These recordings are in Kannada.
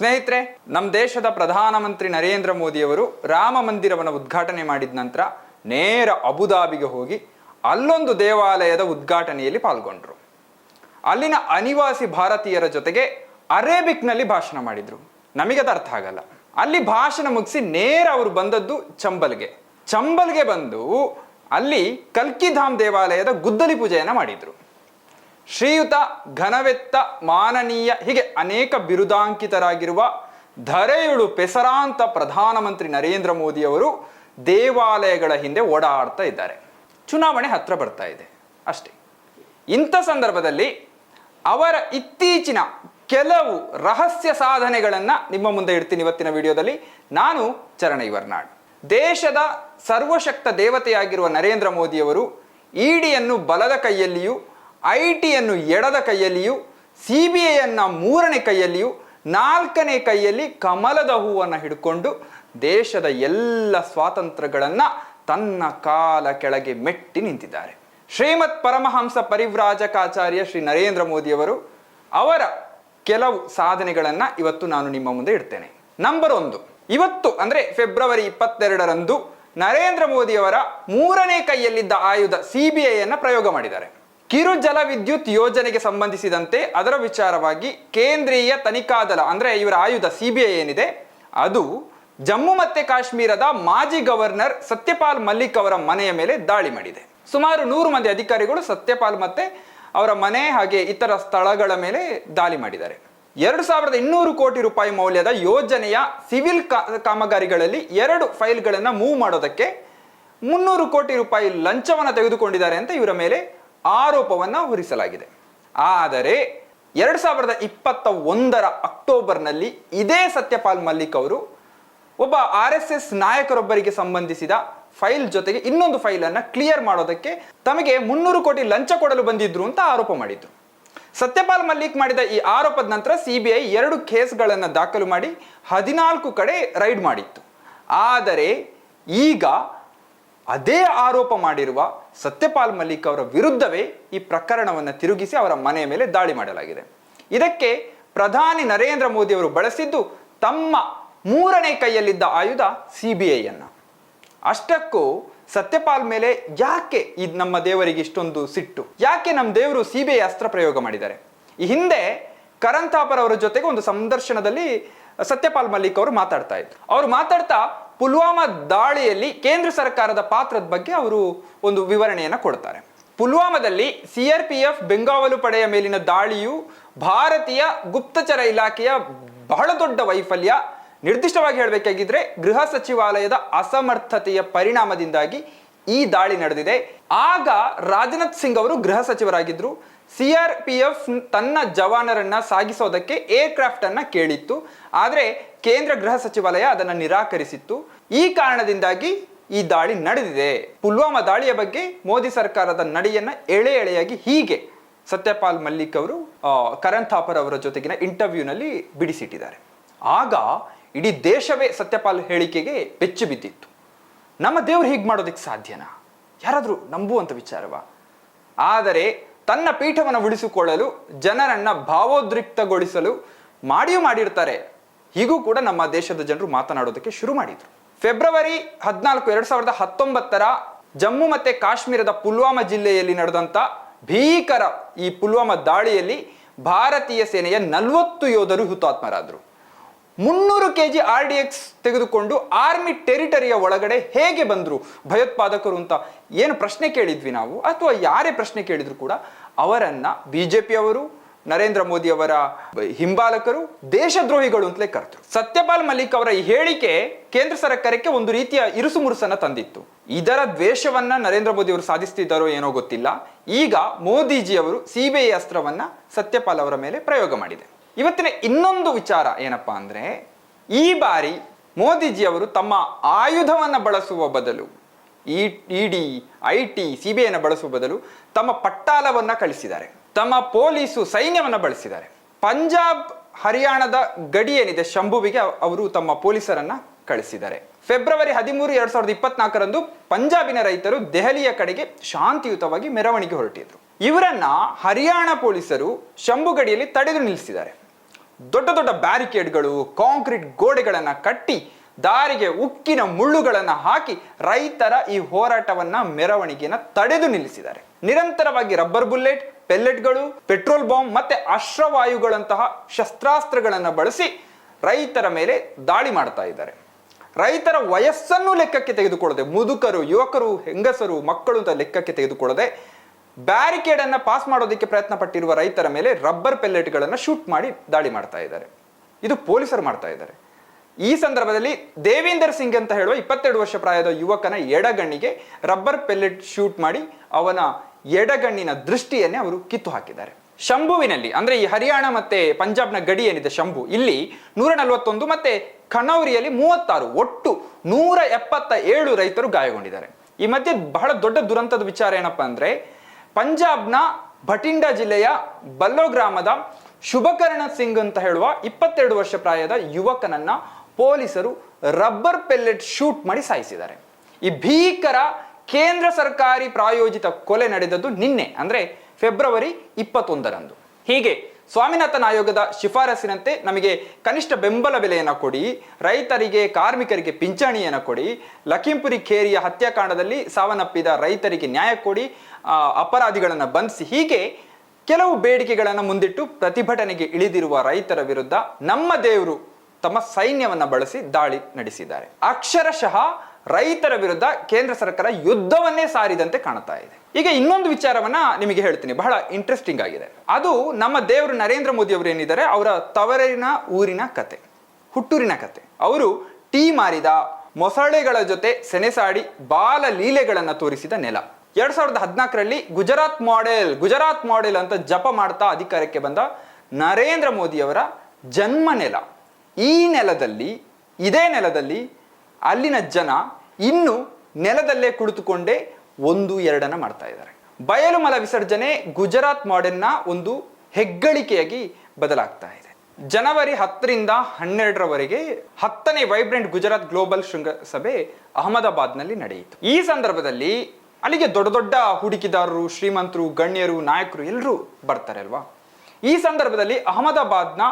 ಸ್ನೇಹಿತರೆ ನಮ್ಮ ದೇಶದ ಪ್ರಧಾನಮಂತ್ರಿ ನರೇಂದ್ರ ಮೋದಿಯವರು ರಾಮ ಮಂದಿರವನ್ನು ಉದ್ಘಾಟನೆ ಮಾಡಿದ ನಂತರ ನೇರ ಅಬುದಾಬಿಗೆ ಹೋಗಿ ಅಲ್ಲೊಂದು ದೇವಾಲಯದ ಉದ್ಘಾಟನೆಯಲ್ಲಿ ಪಾಲ್ಗೊಂಡ್ರು. ಅಲ್ಲಿನ ಅನಿವಾಸಿ ಭಾರತೀಯರ ಜೊತೆಗೆ ಅರೇಬಿಕ್ನಲ್ಲಿ ಭಾಷಣ ಮಾಡಿದ್ರು. ಅದು ಅರ್ಥ ಆಗಲ್ಲ. ಅಲ್ಲಿ ಭಾಷಣ ಮುಗಿಸಿ ನೇರ ಅವರು ಬಂದದ್ದು ಚಂಬಲ್ಗೆ. ಚಂಬಲ್ಗೆ ಬಂದು ಅಲ್ಲಿ ಕಲ್ಕಿಧಾಮ್ ದೇವಾಲಯದ ಗುದ್ದಲಿ ಪೂಜೆಯನ್ನು ಮಾಡಿದ್ರು. ಶ್ರೀಯುತ ಘನವೆತ್ತ ಮಾನನೀಯ ಹೀಗೆ ಅನೇಕ ಬಿರುದಾಂಕಿತರಾಗಿರುವ ಧರೆಯುಳು ಪೆಸರಾಂತ ಪ್ರಧಾನಮಂತ್ರಿ ನರೇಂದ್ರ ಮೋದಿಯವರು ದೇವಾಲಯಗಳ ಹಿಂದೆ ಓಡಾಡ್ತಾ ಇದ್ದಾರೆ. ಚುನಾವಣೆ ಹತ್ರ ಬರ್ತಾ ಇದೆ. ಅಷ್ಟೇ. ಇಂಥ ಸಂದರ್ಭದಲ್ಲಿ ಅವರ ಇತ್ತೀಚಿನ ಕೆಲವು ರಹಸ್ಯ ಸಾಧನೆಗಳನ್ನು ನಿಮ್ಮ ಮುಂದೆ ಇಡ್ತೀನಿ ಇವತ್ತಿನ ವಿಡಿಯೋದಲ್ಲಿ. ನಾನು ಚರಣ ಇವರ್ನಾಡ್ ದೇಶದ ಸರ್ವಶಕ್ತ ದೇವತೆಯಾಗಿರುವ ನರೇಂದ್ರ ಮೋದಿಯವರು ಇಡಿಯನ್ನು ಬಲದ ಕೈಯಲ್ಲಿಯೂ ಐ ಟಿಯನ್ನು ಎಡದ ಕೈಯಲ್ಲಿಯೂ ಸಿ ಬಿ ಐಯನ್ನು ಮೂರನೇ ಕೈಯಲ್ಲಿಯೂ, ನಾಲ್ಕನೇ ಕೈಯಲ್ಲಿ ಕಮಲದ ಹೂವನ್ನು ಹಿಡ್ಕೊಂಡು ದೇಶದ ಎಲ್ಲ ಸ್ವಾತಂತ್ರ್ಯಗಳನ್ನು ತನ್ನ ಕಾಲ ಕೆಳಗೆ ಮೆಟ್ಟಿ ನಿಂತಿದ್ದಾರೆ. ಶ್ರೀಮತ್ ಪರಮಹಂಸ ಪರಿವ್ರಾಜಕಾಚಾರ್ಯ ಶ್ರೀ ನರೇಂದ್ರ ಮೋದಿಯವರು ಅವರ ಕೆಲವು ಸಾಧನೆಗಳನ್ನು ಇವತ್ತು ನಾನು ನಿಮ್ಮ ಮುಂದೆ ಇಡ್ತೇನೆ. ನಂಬರ್ ಒಂದು, ಇವತ್ತು ಅಂದರೆ ಫೆಬ್ರವರಿ ಇಪ್ಪತ್ತೆರಡರಂದು ನರೇಂದ್ರ ಮೋದಿಯವರ ಮೂರನೇ ಕೈಯಲ್ಲಿದ್ದ ಆಯುಧ ಸಿ ಬಿ ಐಯನ್ನು ಪ್ರಯೋಗ ಮಾಡಿದ್ದಾರೆ. ಕಿರು ಜಲ ವಿದ್ಯುತ್ ಯೋಜನೆಗೆ ಸಂಬಂಧಿಸಿದಂತೆ ಅದರ ವಿಚಾರವಾಗಿ ಕೇಂದ್ರೀಯ ತನಿಖಾ ದಳ, ಅಂದ್ರೆ ಇವರ ಆಯುಧ ಸಿ ಬಿ ಐ ಏನಿದೆ, ಅದು ಜಮ್ಮು ಮತ್ತೆ ಕಾಶ್ಮೀರದ ಮಾಜಿ ಗವರ್ನರ್ ಸತ್ಯಪಾಲ್ ಮಲ್ಲಿಕ್ ಅವರ ಮನೆಯ ಮೇಲೆ ದಾಳಿ ಮಾಡಿದೆ. ಸುಮಾರು ನೂರು ಮಂದಿ ಅಧಿಕಾರಿಗಳು ಸತ್ಯಪಾಲ್ ಮತ್ತೆ ಅವರ ಮನೆ ಹಾಗೆ ಇತರ ಸ್ಥಳಗಳ ಮೇಲೆ ದಾಳಿ ಮಾಡಿದ್ದಾರೆ. ಎರಡು ಸಾವಿರದ ಇನ್ನೂರು ಕೋಟಿ ರೂಪಾಯಿ ಮೌಲ್ಯದ ಯೋಜನೆಯ ಸಿವಿಲ್ ಕಾಮಗಾರಿಗಳಲ್ಲಿ ಎರಡು ಫೈಲ್ಗಳನ್ನು ಮೂವ್ ಮಾಡೋದಕ್ಕೆ ಮುನ್ನೂರು ಕೋಟಿ ರೂಪಾಯಿ ಲಂಚವನ್ನು ತೆಗೆದುಕೊಂಡಿದ್ದಾರೆ ಅಂತ ಇವರ ಮೇಲೆ ಆರೋಪವನ್ನು ಹೊರಿಸಲಾಗಿದೆ. ಆದರೆ ಎರಡು ಸಾವಿರದ ಇಪ್ಪತ್ತ ಒಂದರ ಅಕ್ಟೋಬರ್ನಲ್ಲಿ ಇದೇ ಸತ್ಯಪಾಲ್ ಮಲ್ಲಿಕ್ ಅವರು ಒಬ್ಬ ಆರ್ ಎಸ್ ಎಸ್ ನಾಯಕರೊಬ್ಬರಿಗೆ ಸಂಬಂಧಿಸಿದ ಫೈಲ್ ಜೊತೆಗೆ ಇನ್ನೊಂದು ಫೈಲನ್ನು ಕ್ಲಿಯರ್ ಮಾಡೋದಕ್ಕೆ ತಮಗೆ ಮುನ್ನೂರು ಕೋಟಿ ಲಂಚ ಕೊಡಲು ಬಂದಿದ್ರು ಅಂತ ಆರೋಪ ಮಾಡಿದ್ರು ಸತ್ಯಪಾಲ್ ಮಲ್ಲಿಕ್ ಮಾಡಿದ ಈ ಆರೋಪದ ನಂತರ ಸಿ ಬಿ ಐ ಎರಡು ಕೇಸ್ಗಳನ್ನು ದಾಖಲು ಮಾಡಿ ಹದಿನಾಲ್ಕು ಕಡೆ ರೈಡ್ ಮಾಡಿತ್ತು. ಆದರೆ ಈಗ ಅದೇ ಆರೋಪ ಮಾಡಿರುವ ಸತ್ಯಪಾಲ್ ಮಲ್ಲಿಕ್ ಅವರ ವಿರುದ್ಧವೇ ಈ ಪ್ರಕರಣವನ್ನು ತಿರುಗಿಸಿ ಅವರ ಮನೆಯ ಮೇಲೆ ದಾಳಿ ಮಾಡಲಾಗಿದೆ. ಇದಕ್ಕೆ ಪ್ರಧಾನಿ ನರೇಂದ್ರ ಮೋದಿ ಅವರು ಬಳಸಿದ್ದು ತಮ್ಮ ಮೂರನೇ ಕೈಯಲ್ಲಿದ್ದ ಆಯುಧ ಸಿ ಬಿ ಐಯನ್ನು ಅಷ್ಟಕ್ಕೂ ಸತ್ಯಪಾಲ್ ಮೇಲೆ ಯಾಕೆ ಇದು ನಮ್ಮ ದೇವರಿಗೆ ಇಷ್ಟೊಂದು ಸಿಟ್ಟು? ಯಾಕೆ ನಮ್ಮ ದೇವರು ಸಿ ಬಿ ಐ ಅಸ್ತ್ರ ಪ್ರಯೋಗ ಮಾಡಿದ್ದಾರೆ? ಈ ಹಿಂದೆ ಕರಣ್ ಥಾಪರ್ ಅವರ ಜೊತೆಗೆ ಒಂದು ಸಂದರ್ಶನದಲ್ಲಿ ಸತ್ಯಪಾಲ್ ಮಲ್ಲಿಕ್ ಅವರು ಮಾತಾಡ್ತಾ ಇದ್ರು. ಅವರು ಮಾತಾಡ್ತಾ ಪುಲ್ವಾಮಾ ದಾಳಿಯಲ್ಲಿ ಕೇಂದ್ರ ಸರ್ಕಾರದ ಪಾತ್ರದ ಬಗ್ಗೆ ಅವರು ಒಂದು ವಿವರಣೆಯನ್ನು ಕೊಡ್ತಾರೆ. ಪುಲ್ವಾಮಾದಲ್ಲಿ ಸಿ ಆರ್ ಪಿ ಎಫ್ ಬೆಂಗಾವಲು ಪಡೆಯ ಮೇಲಿನ ದಾಳಿಯು ಭಾರತೀಯ ಗುಪ್ತಚರ ಇಲಾಖೆಯ ಬಹಳ ದೊಡ್ಡ ವೈಫಲ್ಯ. ನಿರ್ದಿಷ್ಟವಾಗಿ ಹೇಳಬೇಕಾಗಿದ್ರೆ ಗೃಹ ಸಚಿವಾಲಯದ ಅಸಮರ್ಥತೆಯ ಪರಿಣಾಮದಿಂದಾಗಿ ಈ ದಾಳಿ ನಡೆದಿದೆ. ಆಗ ರಾಜನಾಥ್ ಸಿಂಗ್ ಅವರು ಗೃಹ ಸಚಿವರಾಗಿದ್ದರು ಸಿ ಆರ್ ಪಿ ಎಫ್ ತನ್ನ ಜವಾನರನ್ನ ಸಾಗಿಸೋದಕ್ಕೆ ಏರ್ಕ್ರಾಫ್ಟ್ ಅನ್ನ ಕೇಳಿತ್ತು. ಆದರೆ ಕೇಂದ್ರ ಗೃಹ ಸಚಿವಾಲಯ ಅದನ್ನು ನಿರಾಕರಿಸಿತ್ತು. ಈ ಕಾರಣದಿಂದಾಗಿ ಈ ದಾಳಿ ನಡೆದಿದೆ. ಪುಲ್ವಾಮಾ ದಾಳಿಯ ಬಗ್ಗೆ ಮೋದಿ ಸರ್ಕಾರದ ನಡೆಯನ್ನ ಎಳೆ ಎಳೆಯಾಗಿ ಹೀಗೆ ಸತ್ಯಪಾಲ್ ಮಲ್ಲಿಕ್ ಅವರು ಕರಣ್ ಥಾಪರ್ ಅವರ ಜೊತೆಗಿನ ಇಂಟರ್ವ್ಯೂನಲ್ಲಿ ಬಿಡಿಸಿಟ್ಟಿದ್ದಾರೆ. ಆಗ ಇಡೀ ದೇಶವೇ ಸತ್ಯಪಾಲ್ ಹೇಳಿಕೆಗೆ ಬೆಚ್ಚು ಬಿದ್ದಿತ್ತು. ನಮ್ಮ ದೇವರು ಹೀಗೆ ಮಾಡೋದಕ್ಕೆ ಸಾಧ್ಯನಾ? ಯಾರಾದರೂ ನಂಬುವಂಥ ವಿಚಾರವಾ? ಆದರೆ ತನ್ನ ಪೀಠವನ್ನು ಉಳಿಸಿಕೊಳ್ಳಲು ಜನರನ್ನ ಭಾವೋದ್ರಿಕ್ತಗೊಳಿಸಲು ಮಾಡಿಯೂ ಮಾಡಿರ್ತಾರೆ. ಹೀಗೂ ಕೂಡ ನಮ್ಮ ದೇಶದ ಜನರು ಮಾತನಾಡೋದಕ್ಕೆ ಶುರು ಮಾಡಿದ್ರು. ಫೆಬ್ರವರಿ ಹದಿನಾಲ್ಕು, ಎರಡ್ ಸಾವಿರದ ಹತ್ತೊಂಬತ್ತರ ಜಮ್ಮು ಮತ್ತೆ ಕಾಶ್ಮೀರದ ಪುಲ್ವಾಮಾ ಜಿಲ್ಲೆಯಲ್ಲಿ ನಡೆದಂತ ಭೀಕರ ಈ ಪುಲ್ವಾಮಾ ದಾಳಿಯಲ್ಲಿ ಭಾರತೀಯ ಸೇನೆಯ ನಲವತ್ತು ಯೋಧರು ಹುತಾತ್ಮರಾದರು. ಮುನ್ನೂರು K G R D X ತೆಗೆದುಕೊಂಡು ಆರ್ಮಿ ಟೆರಿಟರಿಯ ಒಳಗಡೆ ಹೇಗೆ ಬಂದರು ಭಯೋತ್ಪಾದಕರು ಅಂತ ಏನು ಪ್ರಶ್ನೆ ಕೇಳಿದ್ವಿ ನಾವು? ಅಥವಾ ಯಾರೇ ಪ್ರಶ್ನೆ ಕೇಳಿದ್ರು ಕೂಡ ಅವರನ್ನು ಬಿ ಜೆ ಅವರು ನರೇಂದ್ರ ಮೋದಿ ಅವರ ಹಿಂಬಾಲಕರು, ದೇಶದ್ರೋಹಿಗಳು ಅಂತಲೇ ಕರೆದರು. ಸತ್ಯಪಾಲ್ ಮಲ್ಲಿಕ್ ಅವರ ಈ ಹೇಳಿಕೆ ಕೇಂದ್ರ ಸರ್ಕಾರಕ್ಕೆ ಒಂದು ರೀತಿಯ ಇರುಸು ಮುರುಸನ್ನ ತಂದಿತ್ತು. ಇದರ ದ್ವೇಷವನ್ನ ನರೇಂದ್ರ ಮೋದಿ ಅವರು ಸಾಧಿಸ್ತಿದ್ದಾರೋ ಏನೋ ಗೊತ್ತಿಲ್ಲ. ಈಗ ಮೋದಿಜಿ ಅವರು ಸಿಬಿಐ ಅಸ್ತ್ರವನ್ನ ಸತ್ಯಪಾಲ್ ಅವರ ಮೇಲೆ ಪ್ರಯೋಗ ಮಾಡಿದೆ. ಇವತ್ತಿನ ಇನ್ನೊಂದು ವಿಚಾರ ಏನಪ್ಪಾ ಅಂದ್ರೆ, ಈ ಬಾರಿ ಮೋದಿಜಿ ಅವರು ತಮ್ಮ ಆಯುಧವನ್ನ ಬಳಸುವ ಬದಲು I ED I T, C B ಐನ ಬಳಸುವ ಬದಲು ತಮ್ಮ ಪಟ್ಟಾಲವನ್ನ ಕಳಿಸಿದ್ದಾರೆ. ತಮ್ಮ ಪೊಲೀಸು ಸೈನ್ಯವನ್ನು ಬಳಸಿದ್ದಾರೆ. ಪಂಜಾಬ್, ಹರಿಯಾಣದ ಗಡಿ ಏನಿದೆ ಶಂಭುವಿಗೆ ಅವರು ತಮ್ಮ ಪೊಲೀಸರನ್ನ ಕಳಿಸಿದ್ದಾರೆ. ಫೆಬ್ರವರಿ ಹದಿಮೂರು ಎರಡ್ ಸಾವಿರದ ಇಪ್ಪತ್ನಾಲ್ಕರಂದು ಪಂಜಾಬಿನ ರೈತರು ದೆಹಲಿಯ ಕಡೆಗೆ ಶಾಂತಿಯುತವಾಗಿ ಮೆರವಣಿಗೆ ಹೊರಟಿದ್ರು. ಇವರನ್ನ ಹರಿಯಾಣ ಪೊಲೀಸರು ಶಂಭು ಗಡಿಯಲ್ಲಿ ತಡೆದು ನಿಲ್ಲಿಸಿದ್ದಾರೆ. ದೊಡ್ಡ ದೊಡ್ಡ ಬ್ಯಾರಿಕೇಡ್ಗಳು, ಕಾಂಕ್ರೀಟ್ ಗೋಡೆಗಳನ್ನು ಕಟ್ಟಿ ದಾರಿಗೆ ಉಕ್ಕಿನ ಮುಳ್ಳುಗಳನ್ನು ಹಾಕಿ ರೈತರ ಈ ಹೋರಾಟವನ್ನ, ಮೆರವಣಿಗೆಯನ್ನ ತಡೆದು ನಿಲ್ಲಿಸಿದ್ದಾರೆ. ನಿರಂತರವಾಗಿ ರಬ್ಬರ್ ಬುಲೆಟ್ ಪೆಲ್ಲೆಟ್ಗಳು, ಪೆಟ್ರೋಲ್ ಬಾಂಬ್ ಮತ್ತೆ ಅಶ್ರವಾಯುಗಳಂತಹ ಶಸ್ತ್ರಾಸ್ತ್ರಗಳನ್ನು ಬಳಸಿ ರೈತರ ಮೇಲೆ ದಾಳಿ ಮಾಡ್ತಾ ಇದ್ದಾರೆ. ರೈತರ ವಯಸ್ಸನ್ನು ಲೆಕ್ಕಕ್ಕೆ ತೆಗೆದುಕೊಳ್ಳದೆ, ಮುದುಕರು, ಯುವಕರು, ಹೆಂಗಸರು, ಮಕ್ಕಳು ಅಂತ ಲೆಕ್ಕಕ್ಕೆ ತೆಗೆದುಕೊಳ್ಳದೆ ಬ್ಯಾರಿಕೇಡ್ ಅನ್ನ ಪಾಸ್ ಮಾಡೋದಕ್ಕೆ ಪ್ರಯತ್ನ ಪಟ್ಟಿರುವ ರೈತರ ಮೇಲೆ ರಬ್ಬರ್ ಪೆಲ್ಲೆಟ್ಗಳನ್ನು ಶೂಟ್ ಮಾಡಿ ದಾಳಿ ಮಾಡ್ತಾ ಇದ್ದಾರೆ. ಇದು ಪೊಲೀಸರು ಮಾಡ್ತಾ ಇದ್ದಾರೆ. ಈ ಸಂದರ್ಭದಲ್ಲಿ ದೇವೇಂದರ್ ಸಿಂಗ್ ಅಂತ ಹೇಳುವ ಇಪ್ಪತ್ತೆರಡು ವರ್ಷ ಪ್ರಾಯದ ಯುವಕನ ಎಡಗಣ್ಣಿಗೆ ರಬ್ಬರ್ ಪೆಲ್ಲೆಟ್ ಶೂಟ್ ಮಾಡಿ ಅವನ ಎಡಗಣ್ಣಿನ ದೃಷ್ಟಿಯನ್ನೇ ಅವರು ಕಿತ್ತು ಹಾಕಿದ್ದಾರೆ. ಶಂಭುವಿನಲ್ಲಿ, ಅಂದ್ರೆ ಈ ಹರಿಯಾಣ ಮತ್ತೆ ಪಂಜಾಬ್ನ ಗಡಿ ಏನಿದೆ ಶಂಭು, ಇಲ್ಲಿ ನೂರ ನಲವತ್ತೊಂದು ಮತ್ತೆ ಕಣೌರಿಯಲ್ಲಿ ಮೂವತ್ತಾರು, ಒಟ್ಟು ನೂರ ಎಪ್ಪತ್ತ ಏಳು ರೈತರು ಗಾಯಗೊಂಡಿದ್ದಾರೆ. ಈ ಮಧ್ಯೆ ಬಹಳ ದೊಡ್ಡ ದುರಂತದ ವಿಚಾರ ಏನಪ್ಪಾ ಅಂದ್ರೆ, ಪಂಜಾಬ್ನ ಭಟಿಂಡಾ ಜಿಲ್ಲೆಯ ಬಲ್ಲೋ ಗ್ರಾಮದ ಶುಭಕರ್ಣ ಸಿಂಗ್ ಅಂತ ಹೇಳುವ ಇಪ್ಪತ್ತೆರಡು ವರ್ಷ ಪ್ರಾಯದ ಯುವಕನನ್ನ ಪೊಲೀಸರು ರಬ್ಬರ್ ಪೆಲ್ಲೆಟ್ ಶೂಟ್ ಮಾಡಿ ಸಾಯಿಸಿದ್ದಾರೆ. ಈ ಭೀಕರ ಕೇಂದ್ರ ಸರ್ಕಾರಿ ಪ್ರಾಯೋಜಿತ ಕೊಲೆ ನಡೆದದ್ದು ನಿನ್ನೆ, ಅಂದ್ರೆ ಫೆಬ್ರವರಿ ಇಪ್ಪತ್ತೊಂದರಂದು. ಹೀಗೆ ಸ್ವಾಮಿನಾಥನ್ ಆಯೋಗದ ಶಿಫಾರಸಿನಂತೆ ನಮಗೆ ಕನಿಷ್ಠ ಬೆಂಬಲ ಬೆಲೆಯನ್ನು ಕೊಡಿ, ರೈತರಿಗೆ, ಕಾರ್ಮಿಕರಿಗೆ ಪಿಂಚಣಿಯನ್ನು ಕೊಡಿ, ಲಖೀಂಪುರಿ ಖೇರಿಯ ಹತ್ಯಾಕಾಂಡದಲ್ಲಿ ಸಾವನ್ನಪ್ಪಿದ ರೈತರಿಗೆ ನ್ಯಾಯ ಕೊಡಿ ಅಪರಾಧಿಗಳನ್ನು ಬಂಧಿಸಿ, ಹೀಗೆ ಕೆಲವು ಬೇಡಿಕೆಗಳನ್ನು ಮುಂದಿಟ್ಟು ಪ್ರತಿಭಟನೆಗೆ ಇಳಿದಿರುವ ರೈತರ ವಿರುದ್ಧ ನಮ್ಮ ದೇವರು ತಮ್ಮ ಸೈನ್ಯವನ್ನು ಬಳಸಿ ದಾಳಿ ನಡೆಸಿದ್ದಾರೆ. ಅಕ್ಷರಶಃ ರೈತರ ವಿರುದ್ಧ ಕೇಂದ್ರ ಸರ್ಕಾರ ಯುದ್ಧವನ್ನೇ ಸಾರಿದಂತೆ ಕಾಣ್ತಾ ಇದೆ. ಈಗ ಇನ್ನೊಂದು ವಿಚಾರವನ್ನ ನಿಮಗೆ ಹೇಳ್ತೀನಿ. ಬಹಳ ಇಂಟ್ರೆಸ್ಟಿಂಗ್ ಆಗಿದೆ. ಅದು ನಮ್ಮ ದೇವರು ನರೇಂದ್ರ ಮೋದಿ ಅವರು ಏನಿದ್ದಾರೆ? ಅವರ ತವರಿನ ಊರಿನ ಕತೆ, ಹುಟ್ಟೂರಿನ ಕತೆ. ಅವರು ಟೀ ಮಾರಿದ ಮೊಸಳೆಗಳ ಜೊತೆ ಸೆನೆಸಾಡಿ ಬಾಲ ಲೀಲೆಗಳನ್ನ ತೋರಿಸಿದ ನೆಲ. ಎರಡ್ ಸಾವಿರದ ಹದಿನಾಲ್ಕರಲ್ಲಿ ಗುಜರಾತ್ ಮಾಡೆಲ್ ಗುಜರಾತ್ ಮಾಡೆಲ್ ಅಂತ ಜಪ ಮಾಡ್ತಾ ಅಧಿಕಾರಕ್ಕೆ ಬಂದ ನರೇಂದ್ರ ಮೋದಿಯವರ ಜನ್ಮ ನೆಲ. ಈ ನೆಲದಲ್ಲಿ, ಇದೇ ನೆಲದಲ್ಲಿ ಅಲ್ಲಿನ ಜನ ಇನ್ನು ನೆಲದಲ್ಲೇ ಕುಳಿತುಕೊಂಡೇ ಒಂದು ಎರಡನ್ನ ಮಾಡ್ತಾ ಇದ್ದಾರೆ. ಬಯಲು ಮಲ ವಿಸರ್ಜನೆ ಗುಜರಾತ್ ಮಾಡೆಲ್ನ ಒಂದು ಹೆಗ್ಗಳಿಕೆಯಾಗಿ ಬದಲಾಗ್ತಾ ಇದೆ. ಜನವರಿ ಹತ್ತರಿಂದ ಹನ್ನೆರಡರವರೆಗೆ ಹತ್ತನೇ ವೈಬ್ರೆಂಟ್ ಗುಜರಾತ್ ಗ್ಲೋಬಲ್ ಶೃಂಗಸಭೆ ಅಹಮದಾಬಾದ್ನಲ್ಲಿ ನಡೆಯಿತು. ಈ ಸಂದರ್ಭದಲ್ಲಿ ಅಲ್ಲಿಗೆ ದೊಡ್ಡ ದೊಡ್ಡ ಹೂಡಿಕೆದಾರರು, ಶ್ರೀಮಂತರು, ಗಣ್ಯರು, ನಾಯಕರು ಎಲ್ಲರೂ ಬರ್ತಾರೆ ಅಲ್ವಾ? ಈ ಸಂದರ್ಭದಲ್ಲಿ ಅಹಮದಾಬಾದ್ನ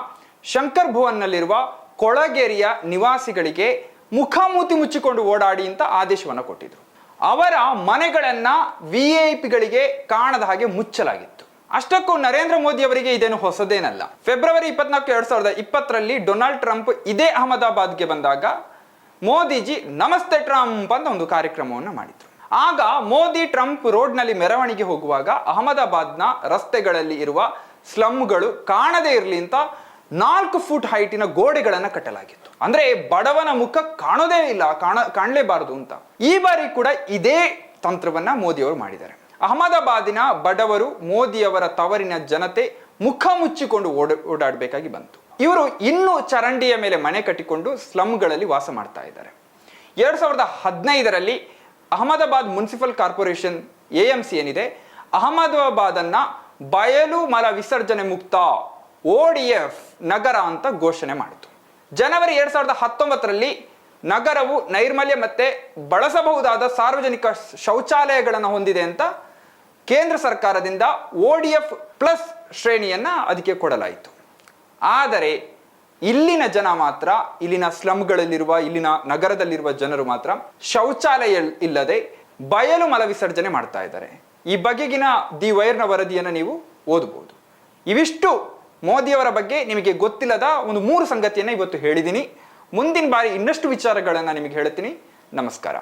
ಶಂಕರ್ ಭುವನ್ನಲ್ಲಿರುವ ಕೊಳಗೇರಿಯ ನಿವಾಸಿಗಳಿಗೆ ಮುಖಾಮೂತಿ ಮುಚ್ಚಿಕೊಂಡು ಓಡಾಡಿ ಅಂತ ಆದೇಶವನ್ನು ಕೊಟ್ಟಿದ್ರು. ಅವರ ಮನೆಗಳನ್ನ ವಿ ಐ ಪಿಗಳಿಗೆ ಕಾಣದ ಹಾಗೆ ಮುಚ್ಚಲಾಗಿತ್ತು. ಅಷ್ಟಕ್ಕೂ ನರೇಂದ್ರ ಮೋದಿ ಅವರಿಗೆ ಇದೇನು ಹೊಸದೇನಲ್ಲ. ಫೆಬ್ರವರಿ ಇಪ್ಪತ್ನಾಲ್ಕು ಎರಡ್ ಸಾವಿರದ ಇಪ್ಪತ್ತರಲ್ಲಿ ಡೊನಾಲ್ಡ್ ಟ್ರಂಪ್ ಇದೇ ಅಹಮದಾಬಾದ್ಗೆ ಬಂದಾಗ ಮೋದಿಜಿ ನಮಸ್ತೆ ಟ್ರಂಪ್ ಅಂತ ಒಂದು ಕಾರ್ಯಕ್ರಮವನ್ನು ಮಾಡಿದ್ರು. ಆಗ ಮೋದಿ ಟ್ರಂಪ್ ರೋಡ್ನಲ್ಲಿ ಮೆರವಣಿಗೆ ಹೋಗುವಾಗ ಅಹಮದಾಬಾದ್ನ ರಸ್ತೆಗಳಲ್ಲಿ ಇರುವ ಸ್ಲಮ್ಗಳು ಕಾಣದೇ ಇರಲಿ ಅಂತ ನಾಲ್ಕು ಫುಟ್ ಹೈಟಿನ ಗೋಡೆಗಳನ್ನು ಕಟ್ಟಲಾಗಿತ್ತು. ಅಂದ್ರೆ ಬಡವನ ಮುಖ ಕಾಣೋದೇ ಇಲ್ಲ, ಕಾಣ, ಕಾಣಲೇಬಾರದು ಅಂತ. ಈ ಬಾರಿ ಕೂಡ ಇದೇ ತಂತ್ರವನ್ನ ಮೋದಿಯವರು ಮಾಡಿದ್ದಾರೆ. ಅಹಮದಾಬಾದಿನ ಬಡವರು ಮೋದಿಯವರ ತವರಿನ ಜನತೆ ಮುಖ ಮುಚ್ಚಿಕೊಂಡು ಓಡ, ಓಡಾಡಬೇಕಾಗಿ ಬಂತು. ಇವರು ಇನ್ನೂ ಚರಂಡಿಯ ಮೇಲೆ ಮನೆ ಕಟ್ಟಿಕೊಂಡು ಸ್ಲಮ್ಗಳಲ್ಲಿ ವಾಸ ಮಾಡ್ತಾ ಇದ್ದಾರೆ. ಎರಡು ಸಾವಿರದ ಹದಿನೈದರಲ್ಲಿ Ahmedabad municipal corporation A M C ಏನಿದೆ? ಅಹಮದಾಬಾದನ್ನ ಬಯಲು ಮಲ ವಿಸರ್ಜನೆ ಮುಕ್ತ ಎಫ್ ನಗರ ಅಂತ ಘೋಷಣೆ ಮಾಡಿತು. ಜನವರಿ ಎರಡು ಸಾವಿರದ ಹತ್ತೊಂಬತ್ತರಲ್ಲಿ ನಗರವು ನೈರ್ಮಲ್ಯ ಮತ್ತೆ ಬಳಸಬಹುದಾದ ಸಾರ್ವಜನಿಕ ಶೌಚಾಲಯಗಳನ್ನು ಹೊಂದಿದೆ ಅಂತ ಕೇಂದ್ರ ಸರ್ಕಾರದಿಂದ ಎಫ್ ಪ್ಲಸ್ ಶ್ರೇಣಿಯನ್ನ ಅದಕ್ಕೆ ಕೊಡಲಾಯಿತು. ಆದರೆ ಇಲ್ಲಿನ ಜನ ಮಾತ್ರ, ಇಲ್ಲಿನ ಸ್ಲಮ್ಗಳಲ್ಲಿರುವ, ಇಲ್ಲಿನ ನಗರದಲ್ಲಿರುವ ಜನರು ಮಾತ್ರ ಶೌಚಾಲಯ ಇಲ್ಲದೆ ಬಯಲು ಮಲ ವಿಸರ್ಜನೆ ಮಾಡ್ತಾ ಇದ್ದಾರೆ. ಈ ಬಗೆಗಿನ ದಿ ವೈರ್ನ ವರದಿಯನ್ನು ನೀವು ಓದಬಹುದು ಇವಿಷ್ಟು ಮೋದಿಯವರ ಬಗ್ಗೆ ನಿಮಗೆ ಗೊತ್ತಿಲ್ಲದ ಒಂದು ಮೂರು ಸಂಗತಿಯನ್ನು ಇವತ್ತು ಹೇಳಿದ್ದೀನಿ. ಮುಂದಿನ ಬಾರಿ ಇನ್ನಷ್ಟು ವಿಚಾರಗಳನ್ನು ನಿಮಗೆ ಹೇಳ್ತೀನಿ. ನಮಸ್ಕಾರ.